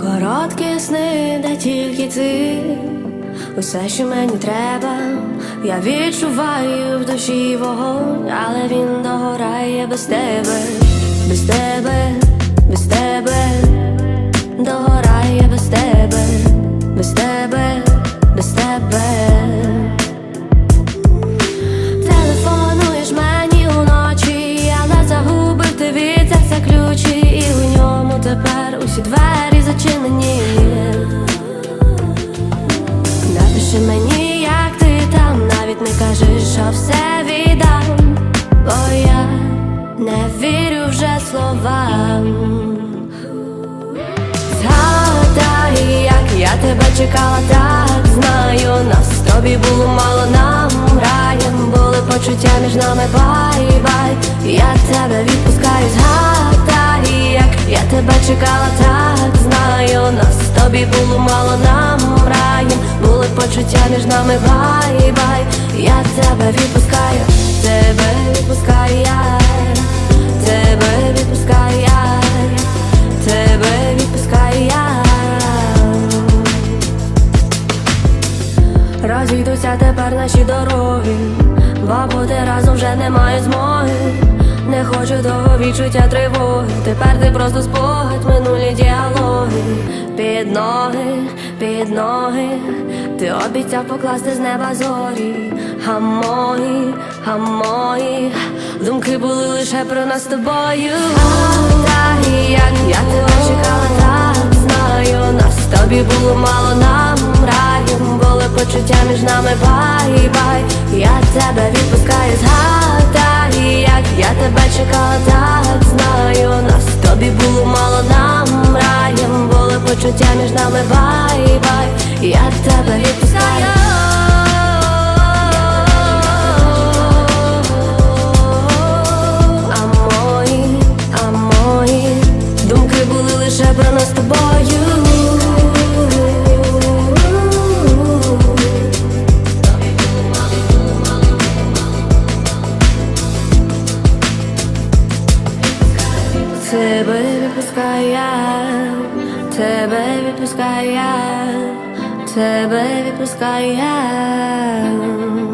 Короткі сни, де тільки ти, усе, що мені треба, я відчуваю в душі вогонь, але він догорає без тебе, без тебе, без тебе, тепер усі двері зачинені. Напиши мені, як ти там, навіть не кажи, що все віддам, бо я не вірю вже словам. Згадай, як я тебе чекала, так знаю, нас з тобі було мало нам раєм були почуття між нами бай-бай Я тебе відпускаю, згадай, як я тебе чекала, так знаю, нас з тобі було мало нам раєм були почуття між нами бай-бай Я тебе відпускаю, тебе відпускаю я, тебе відпускаю я, тебе відпускаю я. Розійдуться тепер наші дороги, бо бути разом вже немає змоги. Не хочу того відчуття тривоги. Тепер ти просто спогад, минулі діалоги. Під ноги, під ноги, ти обіцяв покласти з неба зорі. А мої, а мої думки були лише про нас з тобою. Так, як я тебе чекала, так знаю, нас з тобі було мало нам раєм були почуття між нами бай-бай Я тебе відпускаю, так знаю, нас тобі було мало нам раєм. Були почуття між нами бай-бай Я тебе відпускаю. А мої, а мої думки були лише про нас тобою. Тебе відпускаю я, тебе відпускаю я, тебе відпускаю я.